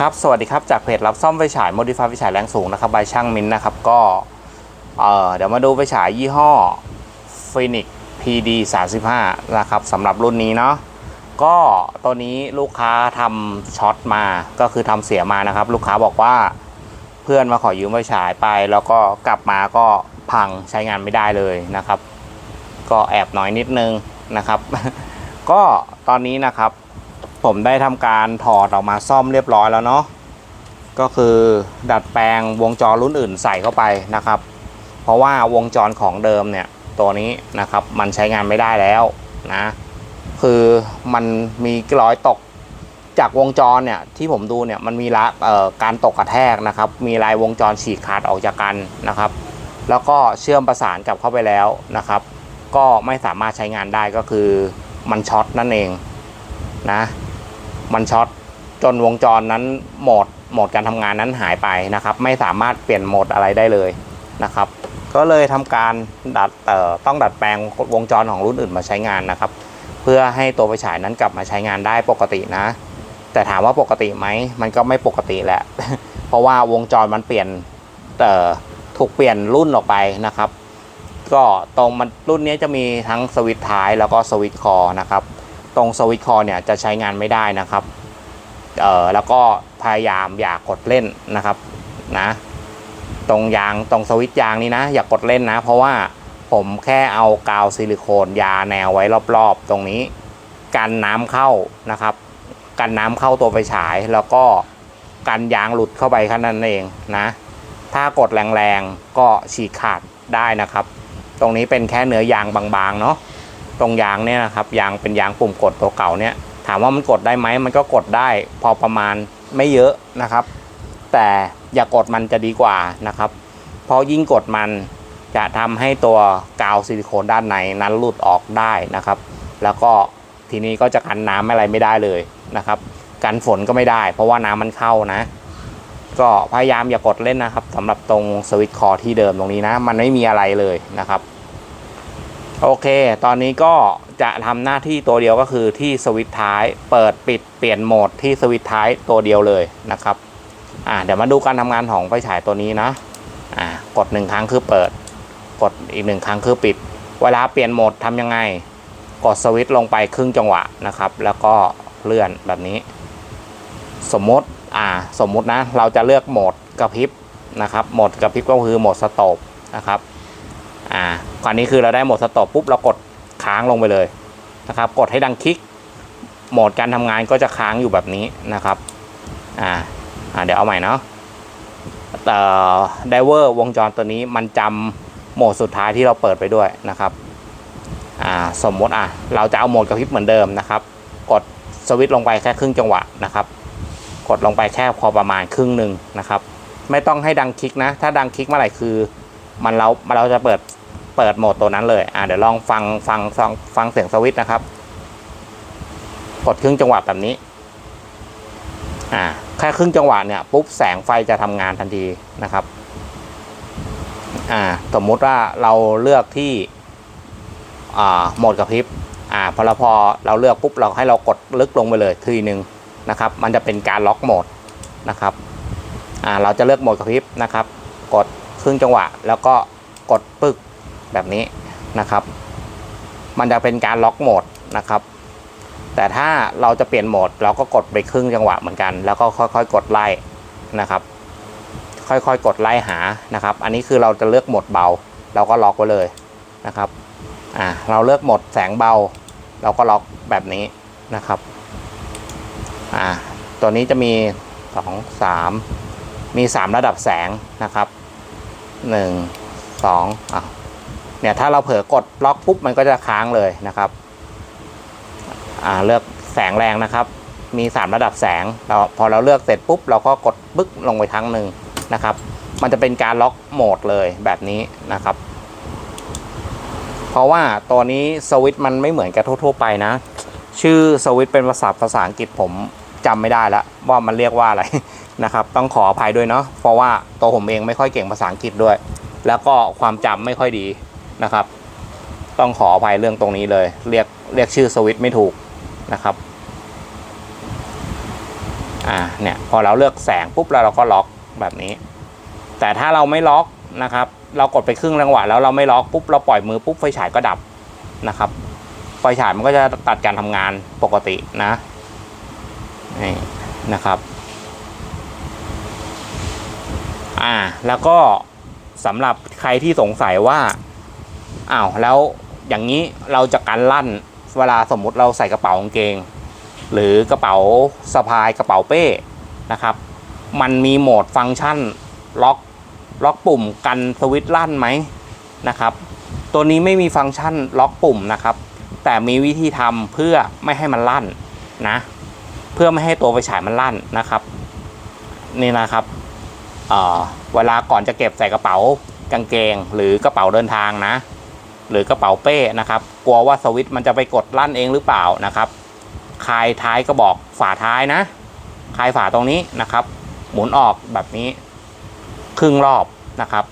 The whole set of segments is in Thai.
ครับ สวัสดีครับ จากเพจรับซ่อมไฟฉาย Modify ไฟฉายแรงสูงนะครับบายช่างมินนะครับ ก็เออเดี๋ยวมาดูไฟฉายยี่ห้อ Phoenix PD 35นะครับสำหรับรุ่นนี้เนาะ ก็ตัวนี้ลูกค้าทำช็อตมา ก็คือทำเสียมานะครับ ลูกค้าบอกว่าเพื่อนมาขอยืมไฟฉายไป แล้วก็กลับมาก็พังใช้งานไม่ได้เลยนะครับ ก็แอบน้อยนิดนึงนะครับ ก็ตอนนี้นะครับ ผมได้ทำการถอดออกมาซ่อมเรียบร้อยแล้วเนาะก็คือดัดแปลงวงจรรุ่นอื่นใส่เข้าไปนะครับ เพราะว่าวงจรของเดิมเนี่ยตัวนี้นะครับมันใช้งานไม่ได้แล้วนะคือมันมีรอยตกจากวงจรเนี่ยที่ผมดูเนี่ยมันมีละการตกกระแทกนะครับ มีลายวงจรฉีกขาดออกจากกันนะครับ แล้วก็เชื่อมประสานกลับเข้าไปแล้วนะครับ ก็ไม่สามารถใช้งานได้ก็คือมันช็อตนั่นเองนะ มันช็อตจนวงจรนั้นโหมดโหมดการทำงานนั้นหายไปนะครับ ไม่สามารถเปลี่ยนโหมดอะไรได้เลยนะครับ ก็เลยทำการดัดเอ่อต้องดัดแปลงวงจรของรุ่นอื่นมาใช้งานนะครับ เพื่อให้ตัวไฟฉายนั้นกลับมาใช้งานได้ปกตินะ แต่ถามว่าปกติไหมมันก็ไม่ปกติแหละ เพราะว่าวงจรมันเปลี่ยนเอ่อถูกเปลี่ยนรุ่นออกไปนะครับ ก็ตรงมันรุ่นนี้จะมีทั้งสวิตช์ท้ายแล้วก็สวิตคอนะครับ ตรงสวิตช์คอเนี่ยจะใช้งานไม่ได้นะครับเออแล้วก็พยายามอย่ากดเล่นนะครับนะตรงยางตรงสวิตช์ยางนี่นะ อย่ากกดเล่นนะ เพราะว่าผมแค่เอากาวซิลิโคนยาแนวไว้รอบๆ ตรงนี้ กันน้ำเข้านะครับ กันน้ำเข้าตัวไฟฉายแล้วก็กันยางหลุดเข้าไปแค่นั้นเองนะ ถ้ากดแรงๆก็ฉีกขาดได้นะครับ ตรงนี้เป็นแค่เนื้อยางบางๆเนาะ ตรงยางเนี่ยนะครับยางเป็นยางปุ่มกดตัวเก่าเนี่ยถามว่ามันกดได้ไหมมันก็กดได้พอประมาณไม่เยอะนะครับ แต่อย่ากดมันจะดีกว่านะครับ เพราะยิ่งกดมันจะทำให้ตัวกาวซิลิโคนด้านในนั้นหลุดออกได้นะครับ แล้วก็ทีนี้ก็จะกันน้ำอะไรไม่ได้เลยนะครับ กันฝนก็ไม่ได้ เพราะว่าน้ำมันเข้านะ ก็พยายามอย่ากดเล่นนะครับสำหรับตรงสวิตช์คอที่เดิมตรงนี้นะ มันไม่มีอะไรเลยนะครับ โอเค ตอนนี้ก็จะทำหน้าที่ตัวเดียวก็คือที่สวิตช์ท้าย เปิดปิดเปลี่ยนโหมดที่สวิตช์ท้ายตัวเดียวเลยนะครับ อ่าเดี๋ยวมาดูการทำงานของไฟฉายตัวนี้นะ อ่ากดหนึ่งครั้งคือเปิด กดอีกหนึ่งครั้งคือปิด เวลาเปลี่ยนโหมดทำยังไง กดสวิตช์ลงไปครึ่งจังหวะนะครับ แล้วก็เลื่อนแบบนี้ สมมติ อ่า สมมุตินะ เราจะเลือกโหมดกระพริบนะครับ โหมดกระพริบก็คือโหมดสโตปนะครับ คราวนี้คือเราได้โหมดสต็อปปุ๊บเรากดค้างลงไปเลยนะครับ กดให้ดังคลิก โหมดการทำงานก็จะค้างอยู่แบบนี้นะครับอ่าอ่าเดี๋ยวเอาใหม่เนาะเอ่ไดเวอร์วงจรตัวนี้มันจำโหมดสุดท้ายที่เราเปิดไปด้วยนะครับอ่าสมมติอะเราจะเอาโหมดกระพริบเหมือนเดิมนะครับ กดสวิตช์ลงไปแค่ครึ่งจังหวะนะครับ กดลงไปแค่พอประมาณครึ่งหนึ่งนะครับ ไม่ต้องให้ดังคลิกนะ ถ้าดังคลิกเมื่อไหร่คือ มันเราเราจะเปิด เปิดโหมดตัวนั้นเลยอ่าเดี๋ยวลองฟังฟังฟังฟังเสียงสวิตช์นะครับ กดครึ่งจังหวะแบบนี้อ่าแค่ครึ่งจังหวะเนี่ยปุ๊บแสงไฟจะทำงานทันทีนะครับอ่าสมมุติว่าเราเลือกที่อ่าโหมดกระพริบอ่าพอเราพอเราเลือกปุ๊บเราให้เรากดลึกลงไปเลยทีหนึ่งนะครับ มันจะเป็นการล็อกโหมดนะครับอ่าเราจะเลือกโหมดกระพริบนะครับ กดครึ่งจังหวะ แล้วก็กดปึก แบบนี้นะครับ มันจะเป็นการล็อกโหมดนะครับ แต่ถ้าเราจะเปลี่ยนโหมด เราก็กดไปครึ่งจังหวะเหมือนกัน แล้วก็ค่อยๆ กดไล่นะครับ ค่อยๆ กดไล่หานะครับ อันนี้คือเราจะเลือกโหมดเบา เราก็ล็อกไว้เลยนะครับอ่าเราเลือกโหมดแสงเบา เราก็ล็อกแบบนี้นะครับอ่าตัวนี้จะมีสองสามมีสามระดับแสงนะครับหนึ่งสองอะ เนี่ยถ้าเราเผลอกดล็อกปุ๊บมันก็จะค้างเลยนะครับอ่าเลือกแสงแรงนะครับ มีสามระดับแสงเราพอเราเลือกเสร็จปุ๊บเราก็กดปึ๊กลงไปครั้งหนึ่งนะครับ มันจะเป็นการล็อกโหมดเลยแบบนี้นะครับ เพราะว่าตัวนี้สวิตช์มันไม่เหมือนกับทั่วๆไปนะ ชื่อสวิตช์เป็นภาษาภาษาอังกฤษผมจำไม่ได้แล้วว่ามันเรียกว่าอะไรนะครับ ต้องขออภัยด้วยเนาะเพราะว่าตัวผมเองไม่ค่อยเก่งภาษาอังกฤษด้วย แล้วก็ความจำไม่ค่อยดี นะครับ ต้องขออภัยเรื่องตรงนี้เลย เรียกเรียกชื่อสวิตช์ไม่ถูกนะครับอ่าเนี่ยพอเราเลือกแสงปุ๊บแล้วเราก็ล็อกแบบนี้ แต่ถ้าเราไม่ล็อกนะครับ เรากดไปครึ่งจังหวะแล้วเราไม่ล็อกปุ๊บเราปล่อยมือปุ๊บไฟฉายก็ดับนะครับไฟฉายมันก็จะตัดการทำงานปกตินะนี่นะครับอ่าแล้วก็สำหรับใครที่สงสัยว่า อ้าวแล้วอย่างนี้เราจะกันลั่นเวลาสมมุติเราใส่กระเป๋ากางเกง หรือกระเป๋าสะพายกระเป๋าเป้นะครับ มันมีโหมดฟังก์ชันล็อกล็อกปุ่มกันสวิตช์ลั่นไหมนะครับ ตัวนี้ไม่มีฟังก์ชันล็อกปุ่มนะครับ แต่มีวิธีทำเพื่อไม่ให้มันลั่นนะเพื่อไม่ให้ตัวไฟฉายมันลั่นนะครับ นี่นะครับเเวลาก่อนจะเก็บใส่กระเป๋ากางเกง หรือกระเป๋าเดินทางนะ หรือกระเป๋าเป้นะครับ กลัวว่าสวิตช์มันจะไปกดลั่นเองหรือเปล่านะครับ คลายท้ายกระบอกฝาท้ายนะ คลายฝาตรงนี้นะครับ หมุนออกแบบนี้ ครึ่งรอบนะครับ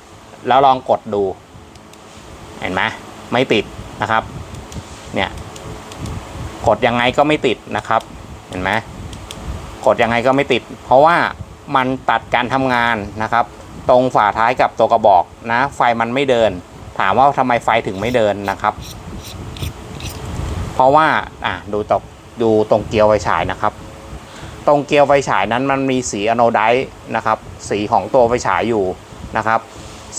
แล้วลองกดดู เห็นไหมไม่ติดนะครับ เนี่ย กดยังไงก็ไม่ติดนะครับ เห็นไหมกดยังไงก็ไม่ติด เพราะว่ามันตัดการทำงานนะครับ ตรงฝาท้ายกับตัวกระบอกนะ ไฟมันไม่เดินามว่าทำไมไฟถึงไม่เดินนะครับ เพราะว่าอะดูตกดูตรงเกลียวไฟฉายนะครับ ตรงเกลียวไฟฉายนั้นมันมีสีอโนไดซ์นะครับ สีของตัวไฟฉายอยู่นะครับ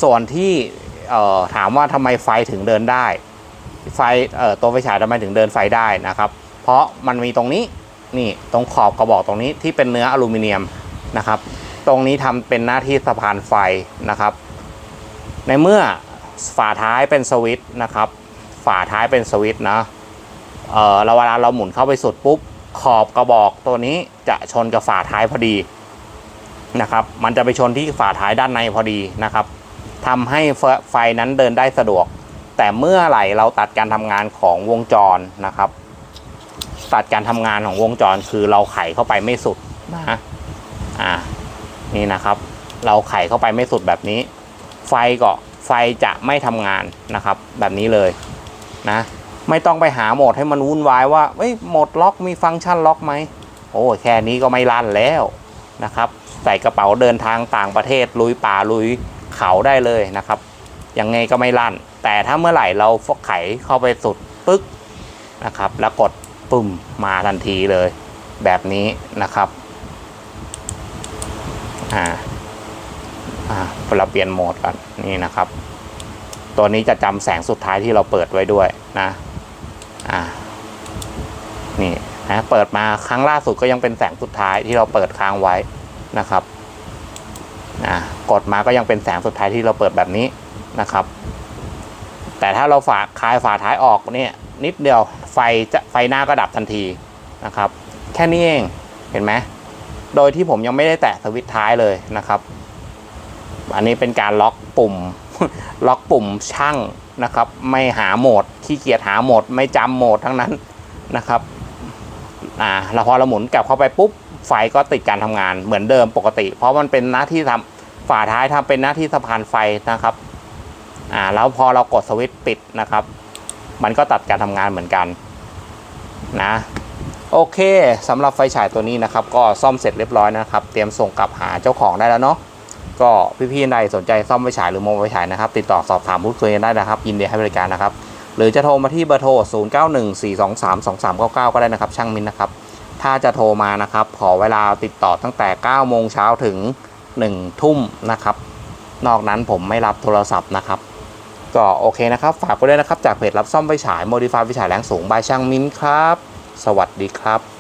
ส่วนที่เอ่อถามว่าทำไมไฟถึงเดินได้ ไฟเอ่อตัวไฟฉายทำไมถึงเดินไฟได้นะครับ เพราะมันมีตรงนี้นี่ตรงขอบกระบอกตรงนี้ที่เป็นเนื้ออลูมิเนียมนะครับ ตรงนี้ทำเป็นหน้าที่สะพานไฟนะครับ ในเมื่อ ฝาท้ายเป็นสวิตช์นะครับ ฝาท้ายเป็นสวิตช์นะเออเราเวลาเราหมุนเข้าไปสุดปุ๊บขอบกระบอกตัวนี้จะชนกับฝาท้ายพอดีนะครับ มันจะไปชนที่ฝาท้ายด้านในพอดีนะครับทำให้ไฟไฟนั้นเดินได้สะดวก แต่เมื่อไหร่เราตัดการทำงานของวงจรนะครับ ตัดการทำงานของวงจรคือเราไขเข้าไปไม่สุดนะอ่านี่นะครับ เราไขเข้าไปไม่สุดแบบนี้ ไฟก็ ไฟจะไม่ทำงานนะครับ แบบนี้เลยนะไม่ต้องไปหาโหมดให้มันวุ่นวายว่าเอ้ยโหมดล็อกมีฟังก์ชันล็อกไหมโอ้แค่นี้ก็ไม่ลั่นแล้วนะครับ ใส่กระเป๋าเดินทางต่างประเทศลุยป่าลุยเขาได้เลยนะครับยังไงก็ไม่ลั่น แต่ถ้าเมื่อไหร่เราฟกไขเข้าไปสุดปึ๊กนะครับ แล้วกดปุ่มมาทันทีเลย แบบนี้นะครับอ่า อ่าเราเปลี่ยนโหมดกันนี่นะครับ ตัวนี้จะจำแสงสุดท้ายที่เราเปิดไว้ด้วยนะอ่านี่นะเปิดมาครั้งล่าสุดก็ยังเป็นแสงสุดท้ายที่เราเปิดค้างไว้นะครับอ่ากดมาก็ยังเป็นแสงสุดท้ายที่เราเปิดแบบนี้นะครับ แต่ถ้าเราฝาคลายฝาท้ายออกเนี่ยนิดเดียวไฟจะไฟหน้าก็ดับทันทีนะครับ แค่นี้เองเห็นไหมโดยที่ผมยังไม่ได้แตะสวิตช์ท้ายเลยนะครับ อันนี้เป็นการล็อกปุ่ม ล็อกปุ่มช่างนะครับ ไม่หาโหมดขี้เกียจหาโหมด ไม่จำโหมดทั้งนั้นนะครับอ่าแล้วพอเราหมุนกลับเข้าไปปุ๊บไฟก็ติดการทำงานเหมือนเดิมปกติ เพราะมันเป็นหน้าที่ทำฝาท้ายทำเป็นหน้าที่สะพานไฟนะครับอ่าแล้วพอเรากดสวิตช์ปิดนะครับ มันก็ตัดการทำงานเหมือนกันนะโอเคสำหรับไฟฉายตัวนี้นะครับ ก็ซ่อมเสร็จเรียบร้อยนะครับ เตรียมส่งกลับหาเจ้าของได้แล้วเนาะ ก็พี่ๆใดสนใจซ่อมไฟฉายหรือโมไฟฉายนะครับ ติดต่อสอบถามพูดคุยกันได้นะครับ ยินดีให้บริการนะครับ หรือจะโทรมาที่เบอร์โทร 0914232399 ก็ได้นะครับ ช่างมินนะครับ ถ้าจะโทรมานะครับ ขอเวลาติดต่อตั้งแต่ 9 โมงเช้าถึง 1 ทุ่มนะครับ นอกนั้นผมไม่รับโทรศัพท์นะครับ ก็โอเคนะครับ ฝากไว้ด้วยนะครับ จากเพจรับซ่อมไฟฉาย Modify ไฟฉายแรงสูงบายช่างมินครับ สวัสดีครับ